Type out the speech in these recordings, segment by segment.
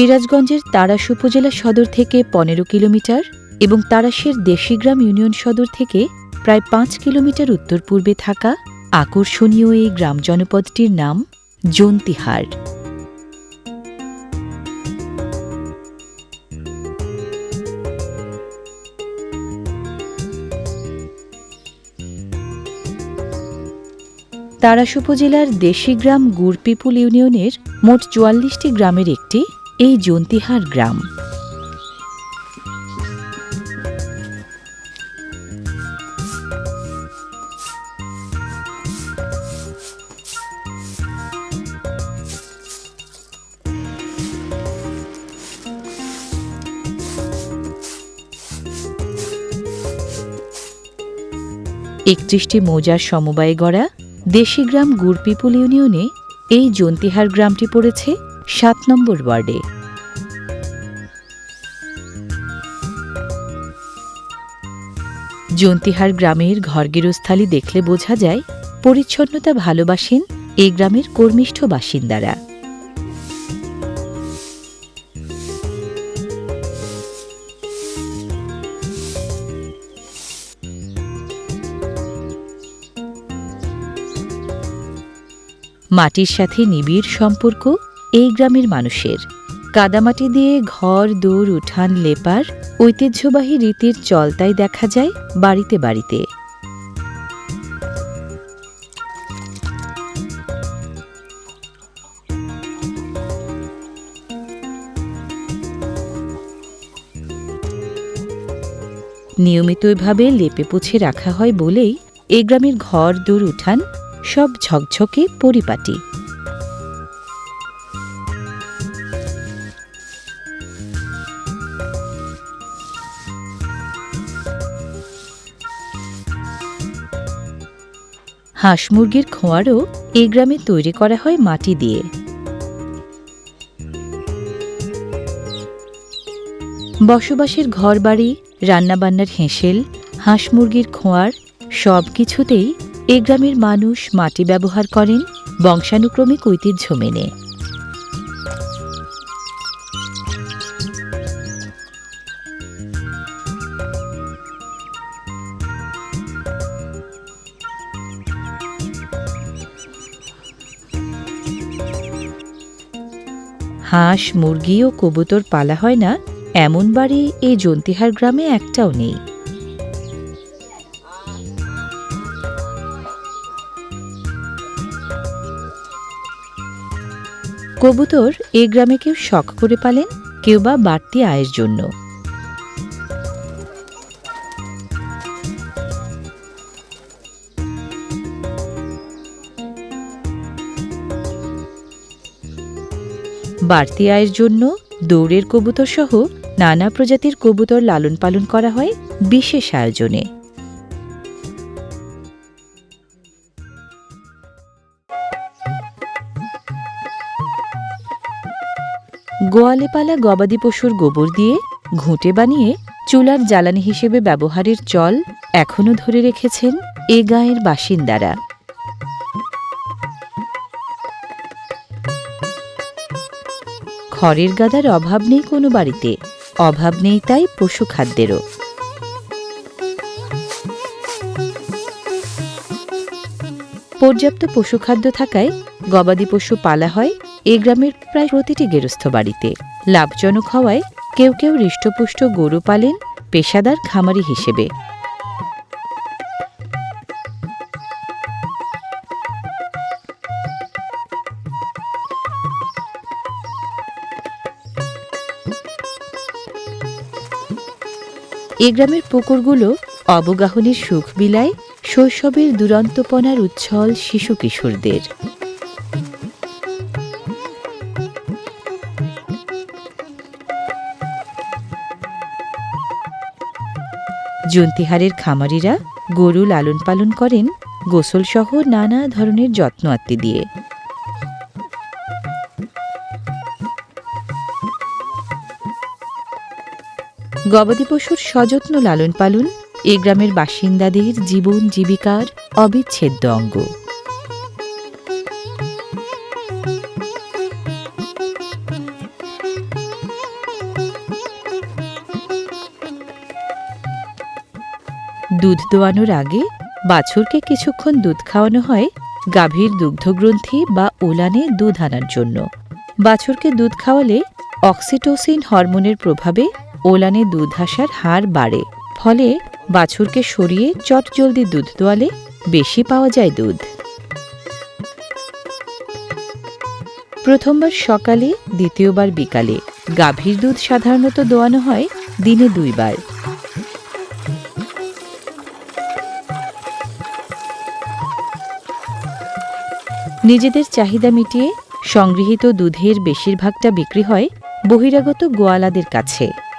সিরাজগঞ্জের তারাস উপজেলা সদর থেকে পনেরো কিলোমিটার এবং তারাশের দেশিগ্রাম ইউনিয়ন সদর থেকে প্রায় পাঁচ কিলোমিটার উত্তর পূর্বে থাকা আকর্ষণীয় এই গ্রাম জনপদটির নাম জন্তিহার। তারাস উপজেলার দেশিগ্রাম গুড়পিপুল ইউনিয়নের মোট চুয়াল্লিশটি গ্রামের একটি এই জন্তিহার গ্রাম। একত্রিশটি মৌজার সমবায়ে গড়া দেশিগ্রাম গুড়পিপুল ইউনিয়নে এই জন্তিহার গ্রামটি পড়েছে। সাত নম্বর ওয়ার্ডে। জন্তিহার গ্রামের ঘরগেরস্থালি দেখলে বোঝা যায়, পরিচ্ছন্নতা ভালোবাসেন এই গ্রামের কর্মিষ্ঠ বাসিন্দারা। মাটির সাথে নিবিড় সম্পর্ক এই গ্রামের মানুষের। কাদামাটি দিয়ে ঘর দৌড় উঠান, লেপার, ঐতিহ্যবাহী রীতির চলতাই দেখা যায় বাড়িতে বাড়িতে। নিয়মিতভাবে লেপে পুছে রাখা হয় বলেই এই গ্রামের ঘর, দূর, উঠান সব ঝকঝকে পরিপাটি। হাঁস মুরগির খোঁয়ারও এই গ্রামে তৈরি করা হয় মাটি দিয়ে। বসবাসের ঘরবাড়ি, রান্নাবান্নার হেঁসেল, হাঁস মুরগির খোঁয়ার, সব কিছুতেই এ গ্রামের মানুষ মাটি ব্যবহার করেন, বংশানুক্রমিক ঐতিহ্য মেনে। হাঁস, মুরগি ও কবুতর পালা হয় না, এমন বাড়ি এই জন্তিহার গ্রামে একটাও নেই। কবুতর এ গ্রামে কেউ শখ করে পালেন, কেউ বা বাড়তি আয়ের জন্য। বাড়তি আয়ের জন্য দৌড়ের কবুতর সহ নানা প্রজাতির কবুতর লালন পালন করা হয় বিশেষ আয়োজনে। গোয়ালে পালা গবাদি পশুর গোবর দিয়ে ঘুঁটে বানিয়ে চুলার জ্বালানি হিসেবে ব্যবহারের চল এখনও ধরে রেখেছেন এ গাঁয়ের বাসিন্দারা। খড়ের গাদার অভাব নেই কোনো বাড়িতে। অভাব নেই তাই পশু খাদ্যেরও। পর্যাপ্ত পশুখাদ্য থাকায় গবাদি পশু পালা হয় এ গ্রামের প্রায় প্রতিটি গেরস্থ বাড়িতে। লাভজনক হওয়ায় কেউ কেউ হৃষ্টপুষ্ট গরু পালেন পেশাদার খামারি হিসেবে। এ গ্রামের পুকুরগুলো অবগাহনের সুখ বিলায় শৈশবের দুরন্তপনার উচ্ছল শিশু কিশোরদের। জন্তিহারের খামারিরা গরু লালন পালন করেন গোসলসহ নানা ধরনের যত্ন আত্মি দিয়ে। গবাদি পশুর সযত্ন লালন পালন, এ গ্রামের বাসিন্দাদের জীবন জীবিকার অবিচ্ছেদ্য অঙ্গ। দুধ দোয়ানোর আগে বাছুরকে কিছুক্ষণ দুধ খাওয়ানো হয় গাভীর দুগ্ধগ্রন্থি বা ওলানে দুধ আনার জন্য। বাছুরকে দুধ খাওয়ালে অক্সিটোসিন হরমোনের প্রভাবে ওলানে দুধ আসার হার বাড়ে, ফলে বাছুরকে সরিয়ে চটজলদি দুধ দোয়ালে বেশি পাওয়া যায় দুধ। প্রথমবার সকালে, দ্বিতীয়বার বিকালে। গাভীর দুধ সাধারণত দোয়ানো হয় দিনে দুইবার। নিজেদের চাহিদা মিটিয়ে সংগৃহীত দুধের বেশিরভাগটা বিক্রি হয় বহিরাগত গোয়ালাদের কাছে।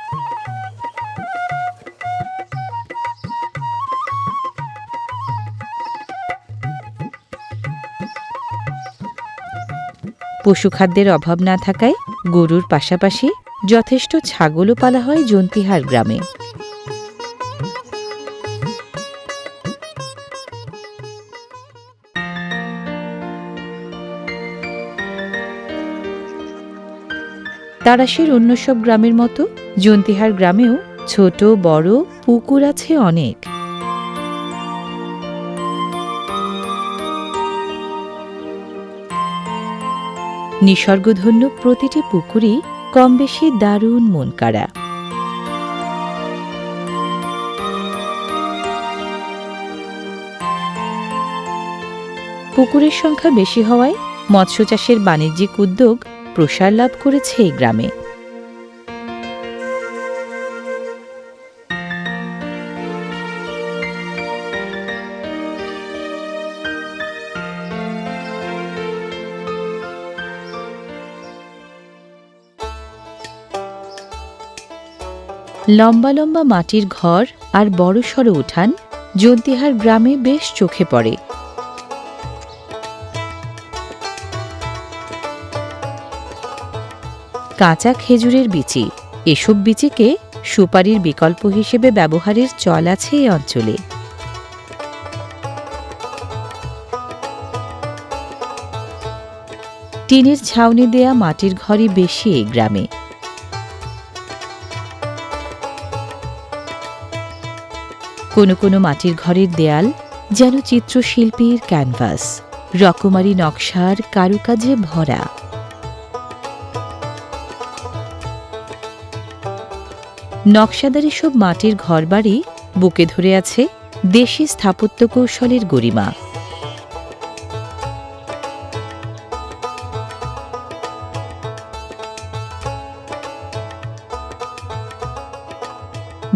পশুখাদ্যের অভাব না থাকায় গরুর পাশাপাশি যথেষ্ট ছাগলও পালা হয় জন্তিহার গ্রামে। তারাশের অন্য সব গ্রামের মতো জন্তিহার গ্রামেও ছোট, বড় পুকুর আছে অনেক। নিসর্গধন্য প্রতিটি পুকুরই কম বেশি দারুণ মন কাড়া। পুকুরের সংখ্যা বেশি হওয়ায় মৎস্য চাষের বাণিজ্যিক উদ্যোগ প্রসার লাভ করেছে এই গ্রামে। লম্বা লম্বা মাটির ঘর আর বড়সড় উঠান জন্তিহার গ্রামে বেশ চোখে পড়ে। কাঁচা খেজুরের বিচি, এসব বিচিকে সুপারির বিকল্প হিসেবে ব্যবহারের চল আছে এই অঞ্চলে। টিনের ছাউনি দেয়া মাটির ঘরই বেশি এই গ্রামে। কোনো কোনো মাটির ঘরের দেয়াল যেন চিত্রশিল্পীর ক্যানভাস, রকমারি নকশার কারুকাজে ভরা। নকশাদার এসব মাটির ঘরবাড়ি বুকে ধরে আছে দেশি স্থাপত্য কৌশলের গরিমা।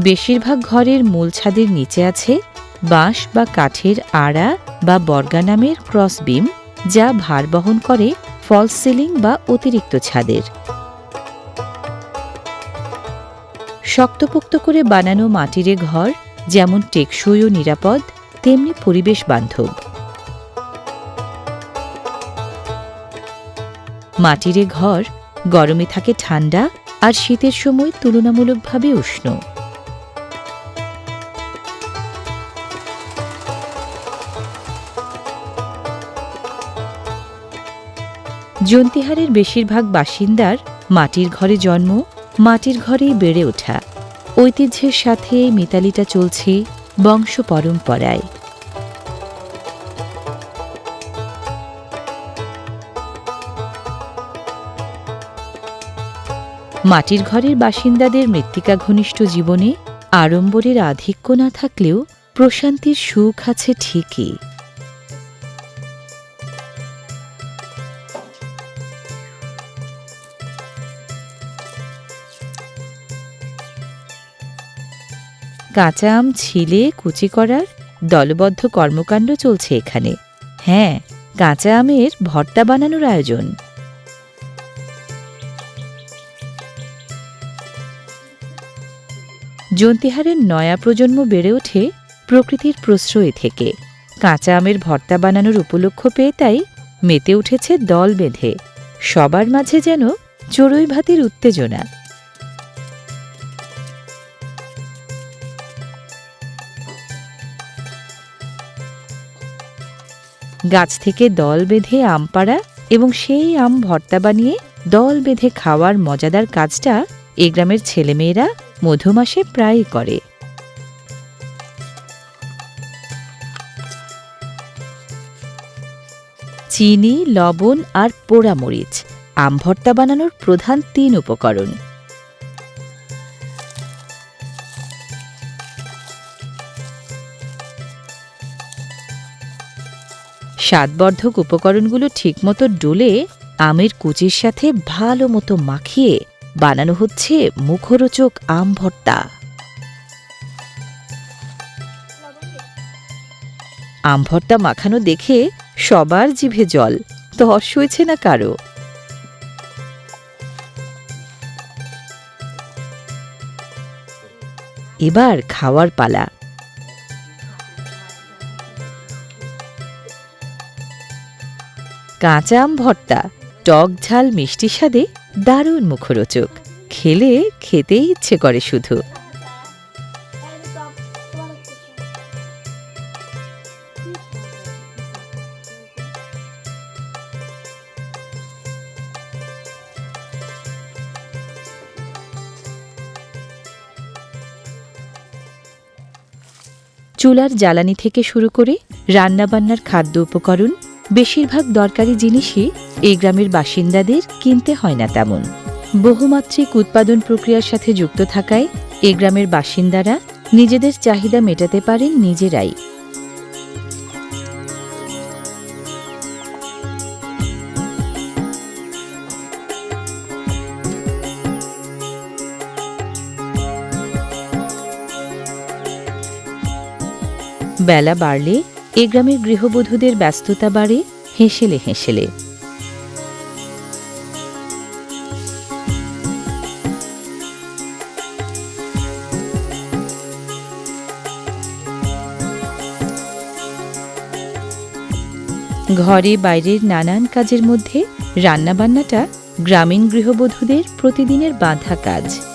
বেশিরভাগ ঘরের মূল ছাদের নিচে আছে বাঁশ বা কাঠের আড়া বা বর্গা নামের ক্রস বিম, যা ভার বহন করে ফলস সিলিং বা অতিরিক্ত ছাদের। শক্তপোক্ত করে বানানো মাটিরে ঘর, যেমন টেকসই ও নিরাপদ, তেমনি পরিবেশ বান্ধব। মাটিরে ঘর গরমে থাকে ঠান্ডা আর শীতের সময় তুলনামূলকভাবে উষ্ণ। জন্তিহারের বেশিরভাগ বাসিন্দার মাটির ঘরে জন্ম, মাটির ঘরেই বেড়ে ওঠা। ঐতিহ্যের সাথে মিতালিটা চলছে বংশ পরম্পরায়। মাটির ঘরের বাসিন্দাদের মৃত্তিকা ঘনিষ্ঠ জীবনে আড়ম্বরের আধিক্য না থাকলেও প্রশান্তির সুখ আছে ঠিকই। কাঁচা আম ছিলে কুচি করার দলবদ্ধ কর্মকাণ্ড চলছে এখানে। হ্যাঁ কাঁচা আমের ভর্তা বানানোর আয়োজন। জন্তিহারের নয়া প্রজন্ম বেড়ে ওঠে প্রকৃতির প্রশ্রয় থেকে। কাঁচা আমের ভর্তা বানানোর উপলক্ষ পেয়ে তাই মেতে উঠেছে দল বেঁধে। সবার মাঝে যেন চড়ুই ভাতির উত্তেজনা। গাছ থেকে দল বেঁধে আম পাড়া এবং সেই আম ভর্তা বানিয়ে দল বেঁধে খাওয়ার মজাদার কাজটা এ গ্রামের ছেলেমেয়েরা মধুমাসে প্রায় করে। চিনি, লবণ আর পোড়ামরিচ। আম ভর্তা বানানোর প্রধান তিন উপকরণ। স্বাদবর্ধক উপকরণগুলো ঠিকমতো ডলে আমের কুচির সাথে ভালো মতো মাখিয়ে বানানো হচ্ছে মুখরোচক আম ভর্তা। আম ভর্তা মাখানো দেখে সবার জিভে জল তর্স হয়েছে না কারও? এবার খাওয়ার পালা। কাঁচা আম ভর্তা, টক ঝাল মিষ্টি স্বাদে দারুণ মুখরোচক। খেলে খেতেই ইচ্ছে করে শুধু। চুলার জ্বালানি থেকে শুরু করে রান্নাবান্নার খাদ্য উপকরণ বেশিরভাগ দরকারি জিনিসই এই গ্রামের বাসিন্দাদের কিনতে হয় না তেমন। বহুমাত্রিক উৎপাদন প্রক্রিয়ার সাথে যুক্ত থাকায় এ গ্রামের বাসিন্দারা নিজেদের চাহিদা মেটাতে পারেন নিজেরাই। বেলা বাড়লে এ গ্রামের গৃহবধূদের ব্যস্ততা বাড়ে, হেসেলে হেসেলে। ঘরে বাইরের নানান কাজের মধ্যে রান্নাবান্নাটা গ্রামীণ গৃহবধূদের প্রতিদিনের বাঁধা কাজ।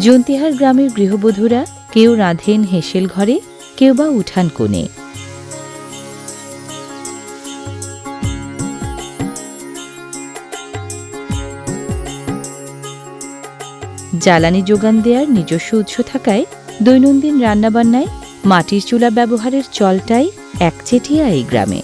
জন্তিহার গ্রামের গৃহবধূরা কেউ রাঁধেন হেসেল ঘরে, কেউ বা উঠান কোণে। জ্বালানি যোগান দেওয়ার নিজস্ব উৎস থাকায় দৈনন্দিন রান্নাবান্নায় মাটির চুলা ব্যবহারের চলটাই একচেটিয়া এই গ্রামে।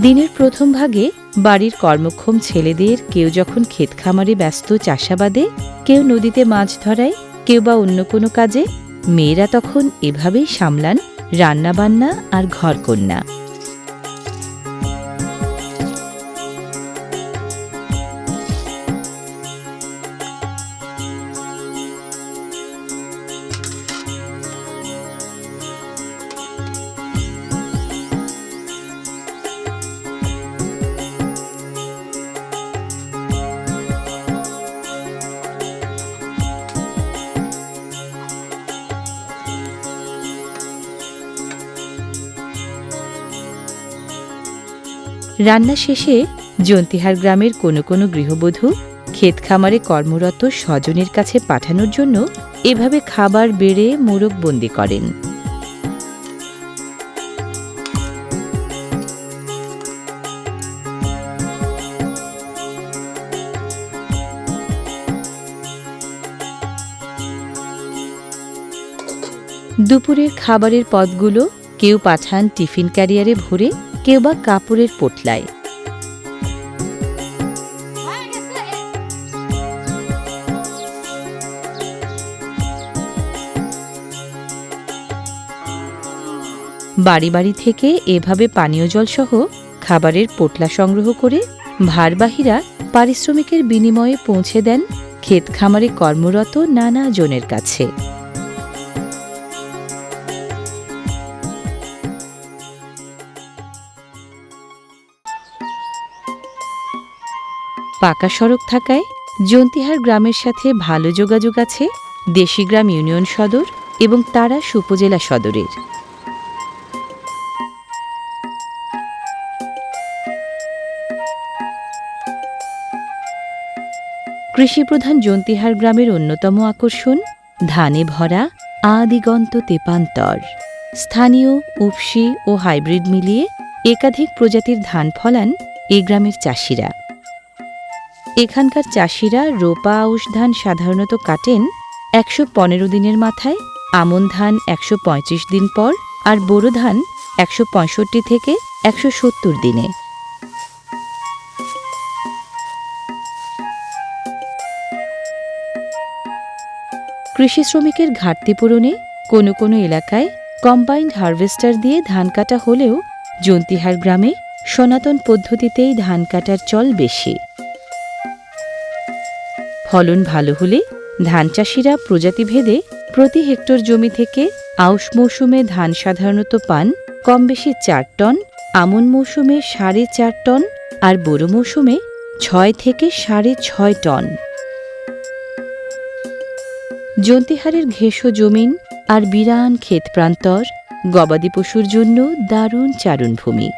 দিনের প্রথম ভাগে বাড়ির কর্মক্ষম ছেলেদের কেউ যখন ক্ষেত খামারে ব্যস্ত চাষাবাদে, কেউ নদীতে মাছ ধরায়, কেউ বা অন্য কোনো কাজে, মেয়েরা তখন এভাবেই সামলান রান্নাবান্না আর ঘরকন্যা রান্না শেষে জন্তিহার গ্রামের কোনো কোনো গৃহবধূ ক্ষেত খামারে কর্মরত স্বজনের কাছে পাঠানোর জন্য এভাবে খাবার, বেড়ে মোরগবন্দি করেন। দুপুরের খাবারের পদগুলো কেউ পাঠান টিফিন ক্যারিয়ারে ভরে কেউ বা কাপড়ের পোটলায়। বাড়ি বাড়ি থেকে এভাবে পানীয় জল সহ খাবারের পোটলা সংগ্রহ করে ভারবাহীরা পারিশ্রমিকের বিনিময়ে পৌঁছে দেন ক্ষেত খামারে কর্মরত নানা জনের কাছে। পাকা সড়ক থাকায় জন্তিহার গ্রামের সাথে ভালো যোগাযোগ আছে দেশিগ্রাম ইউনিয়ন সদর এবং তারাস উপজেলা সদরের। কৃষিপ্রধান জন্তিহার গ্রামের অন্যতম আকর্ষণ, ধানে ভরা আদিগন্ত তেপান্তর। স্থানীয় উপসি ও হাইব্রিড মিলিয়ে একাধিক প্রজাতির ধান ফলান এ গ্রামের চাষিরা। এখানকার চাষিরা রোপা আউশ ধান সাধারণত কাটেন একশো পনেরো দিনের মাথায়, আমন ধান একশো পঁয়ত্রিশ দিন পর আর বোরো ধান একশো পঁয়ষট্টি থেকে একশো সত্তর দিনে। কৃষি শ্রমিকের ঘাটতি পূরণে কোনো কোনো এলাকায় কম্বাইন্ড হারভেস্টার দিয়ে ধান কাটা হলেও জন্তিহার গ্রামে সনাতন পদ্ধতিতেই ধান কাটার চল বেশি। ফলন ভালো হলে ধান চাষিরা প্রজাতিভেদে প্রতি হেক্টর জমি থেকে আউশ মৌসুমে ধান সাধারণত পান কম বেশি চার টন, আমন মৌসুমে সাড়ে চার টন আর বোরো মৌসুমে ছয় থেকে সাড়ে ছয় টন। জন্তিহারের ঘেঁষো জমিন আর বিরান ক্ষেত প্রান্তর গবাদি পশুর জন্য দারুণ চারণভূমি।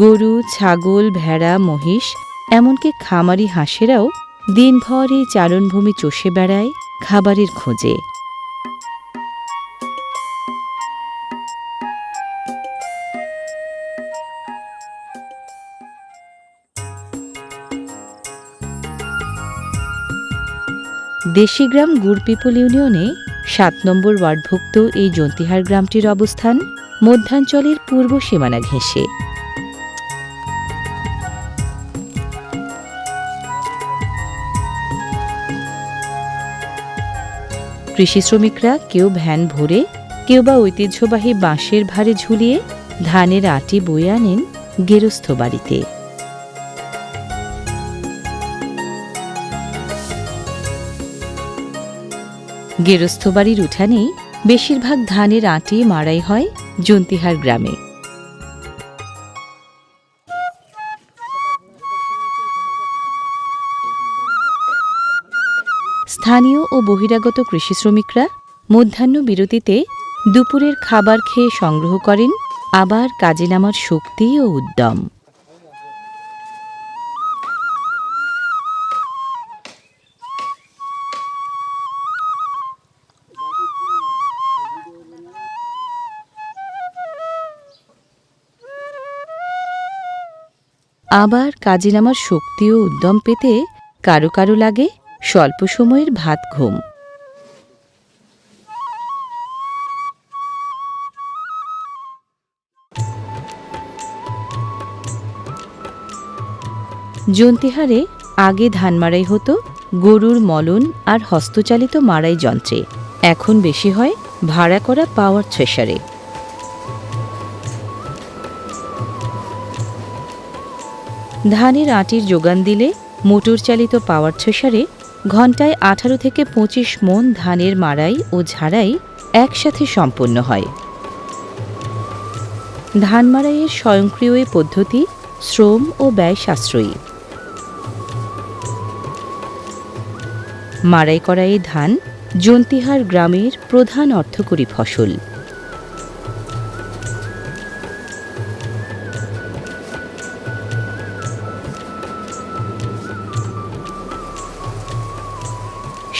গরু, ছাগল, ভেড়া, মহিষ, এমনকি খামারি হাঁসেরাও দিনভর এই চারণভূমি চষে বেড়ায় খাবারের খোঁজে। দেশিগ্রাম গুড়পিপল ইউনিয়নে সাত নম্বর ওয়ার্ডভুক্ত এই জন্তিহার গ্রামটির অবস্থান মধ্যাঞ্চলের পূর্ব সীমানা ঘেঁষে। কৃষি শ্রমিকরা কেউ ভ্যান ভরে, কেউ বা ঐতিহ্যবাহী বাঁশের ভারে ঝুলিয়ে ধানের আটি বয়ে আনেন গেরস্থ বাড়িতে। গেরস্থ বাড়ির উঠানেই বেশিরভাগ ধানের আটি মারাই হয় জন্তিহার গ্রামে। স্থানীয় ও বহিরাগত কৃষি শ্রমিকরা মধ্যাহ্ন বিরতিতে দুপুরের খাবার খেয়ে সংগ্রহ করেন আবার কাজে নামার শক্তি ও উদ্যম। আবার কাজে নামার শক্তি ও উদ্যম পেতে কারও কারও লাগে স্বল্প সময়ের ভাত ঘুম। জন্তিহারে আগে ধান মাড়াই হতো, গরুর মলন আর হস্তচালিত মাড়াই যন্ত্রে। এখন বেশি হয় ভাড়া করা পাওয়ার থ্রেশারে ধানের আটির যোগান দিলে মোটর চালিত পাওয়ার থ্রেশারে ঘন্টায় আঠারো থেকে পঁচিশ মন ধানের মাড়াই ও ঝাড়াই একসাথে সম্পন্ন হয়। ধান মাড়াইয়ের স্বয়ংক্রিয় পদ্ধতি শ্রম ও ব্যয় সাশ্রয়ী। মাড়াই করা এই ধান জন্তিহার গ্রামের প্রধান অর্থকরী ফসল।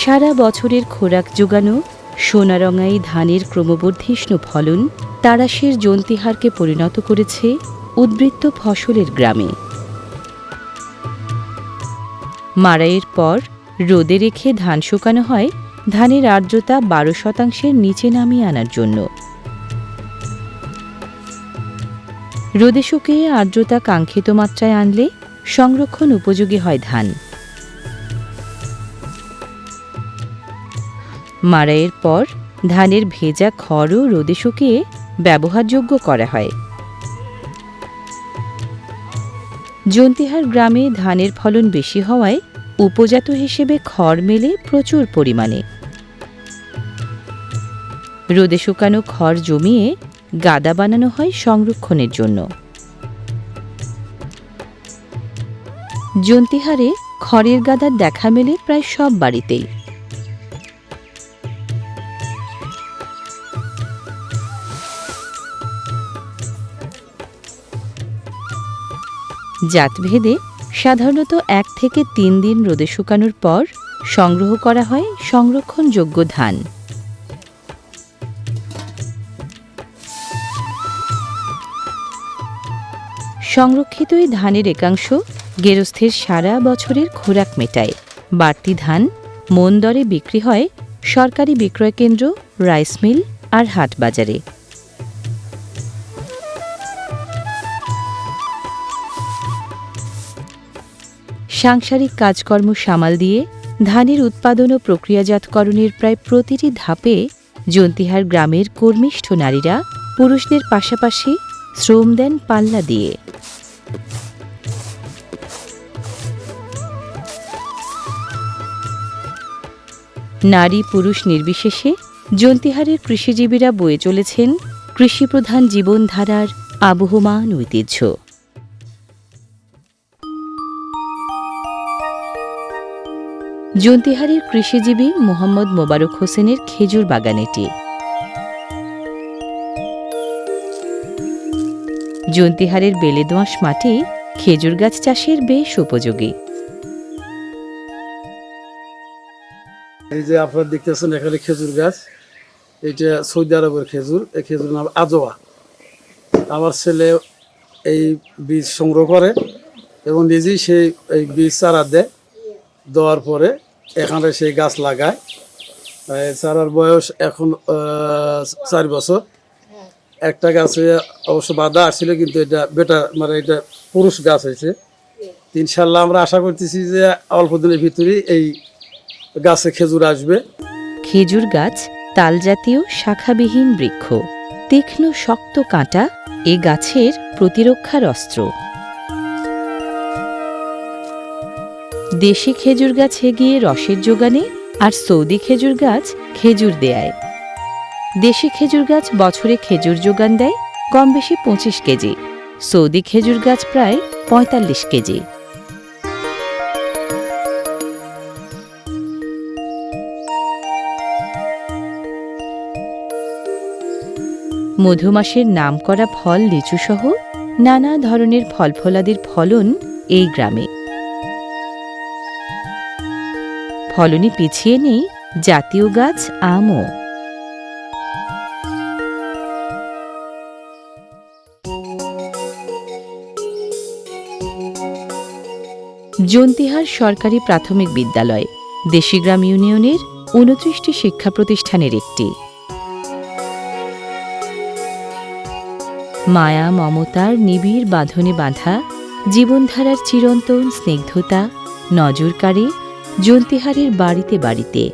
সারা বছরের খোরাক যোগানো, সোনারঙাই ধানের ক্রমবর্ধিষ্ণু ফলন, তারাশের জন্তিহারকে পরিণত করেছে উদ্বৃত্ত ফসলের গ্রামে। মাড়াইয়ের পর রোদে রেখে ধান শুকানো হয়, ধানের আর্দ্রতা বারো শতাংশের নিচে নামিয়ে আনার জন্য। রোদে শুকিয়ে আর্দ্রতা কাঙ্ক্ষিত মাত্রায় আনলে সংরক্ষণ উপযোগী হয় ধান। মাড়াইয়ের পর ধানের ভেজা খড়ও রোদে শুকিয়ে ব্যবহারযোগ্য করা হয়। জন্তিহার গ্রামে ধানের ফলন বেশি হওয়ায় উপজাত হিসেবে খড় মেলে প্রচুর পরিমাণে। রোদে শুকানো খড় জমিয়ে গাদা বানানো হয় সংরক্ষণের জন্য। জন্তিহারে খড়ের গাদার দেখা মেলে প্রায় সব বাড়িতেই। জাতভেদে সাধারণত এক থেকে তিন দিন রোদে শুকানোর পর সংগ্রহ করা হয় সংরক্ষণযোগ্য ধান। সংরক্ষিত এই ধানের একাংশ গেরস্থের সারা বছরের খোরাক মেটায়। বাড়তি ধান মন দরে বিক্রি হয় সরকারি বিক্রয় কেন্দ্র, রাইস মিল আর হাট বাজারে সাংসারিক কাজকর্ম সামাল দিয়ে ধানের উৎপাদন ও প্রক্রিয়াজাতকরণের প্রায় প্রতিটি ধাপে জন্তিহার গ্রামের কর্মিষ্ঠ নারীরা পুরুষদের পাশাপাশি শ্রম দেন পাল্লা দিয়ে। নারী পুরুষ নির্বিশেষে জন্তিহারের কৃষিজীবীরা বয়ে চলেছেন কৃষিপ্রধান জীবনধারার আবহমান ঐতিহ্য। জন্তিহারের কৃষিজীবী মোহাম্মদ মোবারক হোসেনের খেজুর বাগান এটি। জন্তিহারের বেলেদোঁয়াশ মাটি খেজুর গাছ চাষের বেশ উপযোগী। এই যে আপনারা দেখতেছেন এখানে খেজুর গাছ, এটা সৌদি আরবের খেজুর, এই খেজুর নাম আজোয়া। আমার ছেলে এই বীজ সংগ্রহ করে এবং নিজেই সেই এই বীজ চারা দেয়। দেওয়ার পরে এখানে সেই গাছ লাগায়। চারার বয়স এখন চার বছর। একটা গাছে অবশ্য বাধা আসছিল, কিন্তু এটা বেটা মানে এটা পুরুষ গাছ হয়েছে। ইনশাল্লাহ আমরা আশা করতেছি যে অল্প দিনের ভিতরেই এই গাছে খেজুর আসবে। খেজুর গাছ তালজাতীয় শাখাবিহীন বৃক্ষ। তীক্ষ্ণ শক্ত কাঁটা এ গাছের প্রতিরক্ষার অস্ত্র। দেশি খেজুর গাছ এগিয়ে রসের যোগানে আর সৌদি খেজুর গাছ খেজুর দেয় দেশি খেজুর গাছ বছরে খেজুর যোগান দেয় কম বেশি পঁচিশ কেজি। সৌদি খেজুর গাছ প্রায় পঁয়তাল্লিশ কেজি। মধুমাসের নামকরা ফল, লিচুসহ নানা ধরনের ফল ফলফলাদির ফলন এই গ্রামে। ফলনে পিছিয়ে নেই জাতীয় গাছ আমও। জন্তিহার সরকারি প্রাথমিক বিদ্যালয়, দেশিগ্রাম ইউনিয়নের উনত্রিশটি শিক্ষা প্রতিষ্ঠানের একটি। মায়া, মমতার নিবিড় বাঁধনে বাঁধা, জীবনধারার চিরন্তন স্নিগ্ধতা নজর কাড়ে জন্তিহারের বাড়িতে বাড়িতে।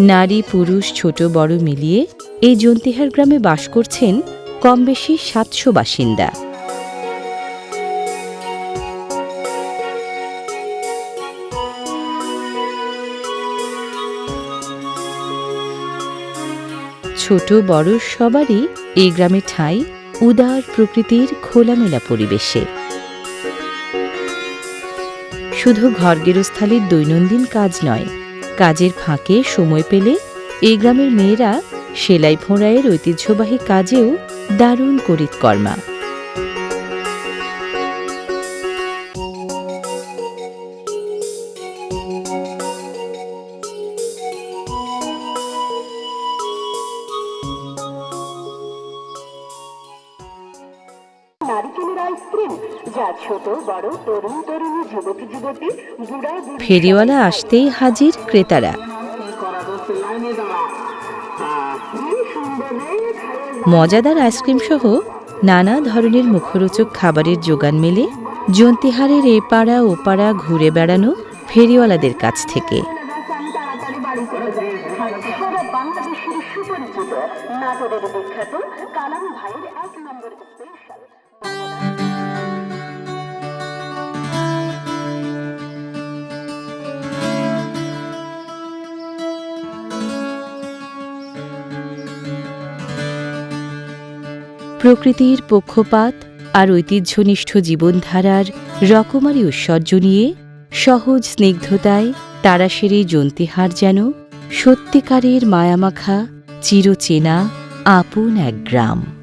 নারী, পুরুষ, ছোট, বড় মিলিয়ে এই জন্তিহার গ্রামে বাস করছেন কম বেশি সাতশো বাসিন্দা। ছোট, বড় সবারই এই গ্রামে ঠাঁই উদার প্রকৃতির খোলামেলা পরিবেশে। শুধু ঘর গেরস্থালির দৈনন্দিন কাজ নয়, কাজের ফাঁকে সময় পেলে এই গ্রামের মেয়েরা সেলাই ফোঁড়াইয়ের ঐতিহ্যবাহী কাজেও দারুণ করিতকর্মা। ছোট, বড়, তরুণ ফেরিওয়ালা আসতেই হাজির ক্রেতারা। মজাদার আইসক্রিম সহ নানা ধরনের মুখরোচক খাবারের যোগান মেলে জন্তিহারের এ পাড়া ও পাড়া ঘুরে বেড়ানো ফেরিওয়ালাদের কাছ থেকে। প্রকৃতির পক্ষপাত আর ঐতিহ্যনিষ্ঠ জীবনধারার রকমারি ঐশ্বর্য নিয়ে সহজ স্নিগ্ধতায় তারাশের এই জন্তিহার যেন সত্যিকারের মায়ামাখা, চিরচেনা, আপন এক গ্রাম।